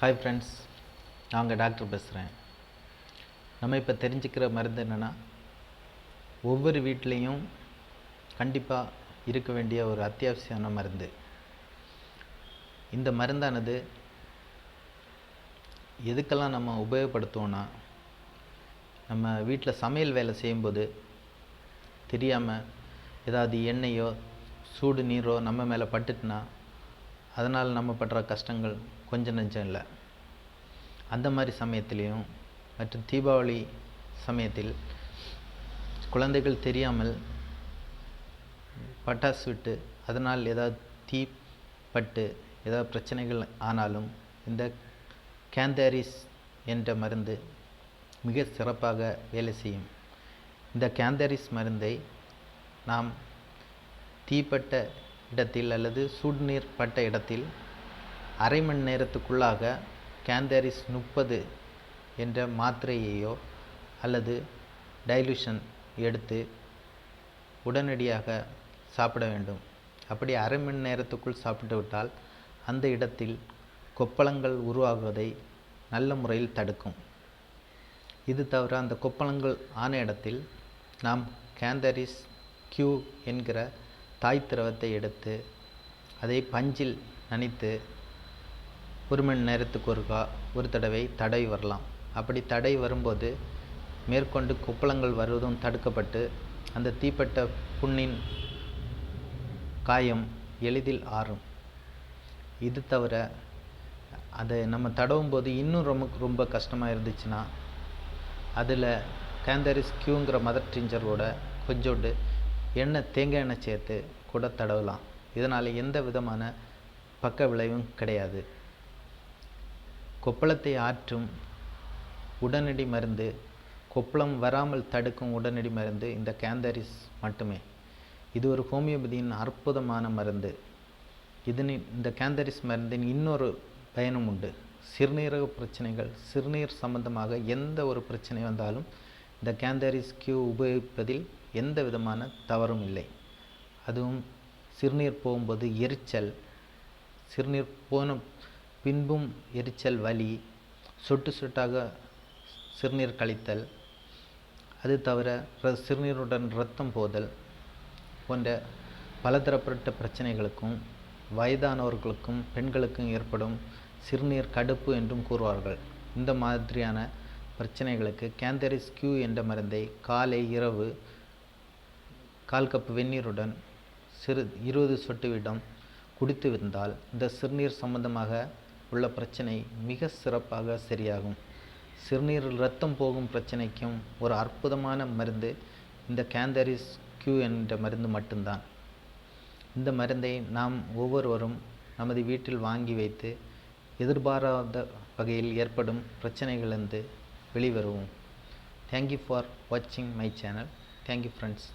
Hi friends நாங்கள் doctor பேசுகிறேன் நம்ம இப்போ தெரிஞ்சுக்கிற மருந்து என்னென்னா ஒவ்வொரு வீட்லேயும் கண்டிப்பாக இருக்க வேண்டிய ஒரு அத்தியாவசியமான மருந்து. இந்த மருந்தானது எதுக்கெல்லாம் நம்ம உபயோகப்படுத்துவோன்னா நம்ம வீட்டில் சமையல் வேலை செய்யும்போது தெரியாமல் ஏதாவது எண்ணெயோ சூடு நீரோ நம்ம மேலே பட்டுட்டுனா அதனால் நம்ம படுற கஷ்டங்கள் கொஞ்சம் நஞ்சம் இல்லை. அந்த மாதிரி சமயத்துலேயும் மற்றும் தீபாவளி சமயத்தில் குழந்தைகள் தெரியாமல் பட்டாசு விட்டு அதனால் ஏதாவது தீ பட்டு ஏதாவது பிரச்சனைகள் ஆனாலும் இந்த கேந்தரிஸ் என்ற மருந்து மிக சிறப்பாக வேலை செய்யும். இந்த கேந்தரிஸ் மருந்தை நாம் தீப்பட்ட இடத்தில் அல்லது சுடுநீர் பட்ட இடத்தில் அரை மணி நேரத்துக்குள்ளாக கேந்தரிஸ் முப்பது என்ற மாத்திரையையோ அல்லது டைலூஷன் எடுத்து உடனடியாக சாப்பிட வேண்டும். அப்படி அரை மணி நேரத்துக்குள் சாப்பிட்டு விட்டால் அந்த இடத்தில் கொப்பளங்கள் உருவாகுவதை நல்ல முறையில் தடுக்கும். இது தவிர அந்த கொப்பளங்கள் ஆன இடத்தில் நாம் கேந்தரிஸ் கியூ என்கிற தாய் திரவத்தை எடுத்து அதை பஞ்சில் நனைத்து ஒரு மணி நேரத்துக்கு ஒருக்கா ஒரு தடவை தடவி வரலாம். அப்படி தடவி வரும்போது மேற்கொண்டு கொப்பளங்கள் வருவதும் தடுக்கப்பட்டு அந்த தீப்பட்ட புண்ணின் காயம் எளிதில் ஆறும். இது தவிர அதை நம்ம தடவும் போது இன்னும் ரொம்ப ரொம்ப கஷ்டமாக இருந்துச்சுன்னா அதில் கேந்தரிஸ் கியூங்கிற மதர் டிஞ்சரோட கொஞ்சோண்டு எண்ணெய் தேங்காய் எண்ணெய் சேர்த்து கூட தடவலாம். இதனால் எந்த விதமான பக்க விளைவும் கிடையாது. கொப்பளத்தை ஆற்றும் உடனடி மருந்து கொப்பளம் வராமல் தடுக்கும் உடனடி மருந்து இந்த கேந்தரிஸ் மட்டுமே. இது ஒரு ஹோமியோபதியின் அற்புதமான மருந்து. இதன் இந்த கேந்தரிஸ் மருந்தின் இன்னொரு பயனும் உண்டு. சிறுநீரக பிரச்சனைகள் சிறுநீர் சம்பந்தமாக எந்த ஒரு பிரச்சனை வந்தாலும் இந்த கேந்தரிஸ் கியூ உபயோகிப்பதில் எந்த விதமான தவறும் இல்லை. அதுவும் சிறுநீர் போகும்போது எரிச்சல் சிறுநீர் போன பின்பும் எரிச்சல் வலி சொட்டு சொட்டாக சிறுநீர் கழித்தல் அது தவிர சிறுநீருடன் இரத்தம் போதல் போன்ற பலதரப்பட்ட பிரச்சனைகளுக்கும் வயதானவர்களுக்கும் பெண்களுக்கும் ஏற்படும் சிறுநீர் கடுப்பு என்றும் கூறுவார்கள். இந்த மாதிரியான பிரச்சனைகளுக்கு கேந்தரிஸ் கியூ என்ற மருந்தை காலை இரவு கால் கப் வெந்நீருடன் சிறு இருபது சொட்டு வீதம் குடித்து வந்தால் இந்த சிறுநீர் சம்பந்தமாக உள்ள பிரச்சனை மிக சிறப்பாக சரியாகும். சிறுநீரில் ரத்தம் போகும் பிரச்சனைக்கும் ஒரு அற்புதமான மருந்து இந்த கேந்தரிஸ் கியூ என்ற மருந்து மட்டும்தான். இந்த மருந்தை நாம் ஒவ்வொருவரும் நமது வீட்டில் வாங்கி வைத்து எதிர்பாராத வகையில் ஏற்படும் பிரச்சனைகளிலிருந்து வெளிவருவோம். தேங்க்யூ ஃபார் வாட்சிங் my channel thank you friends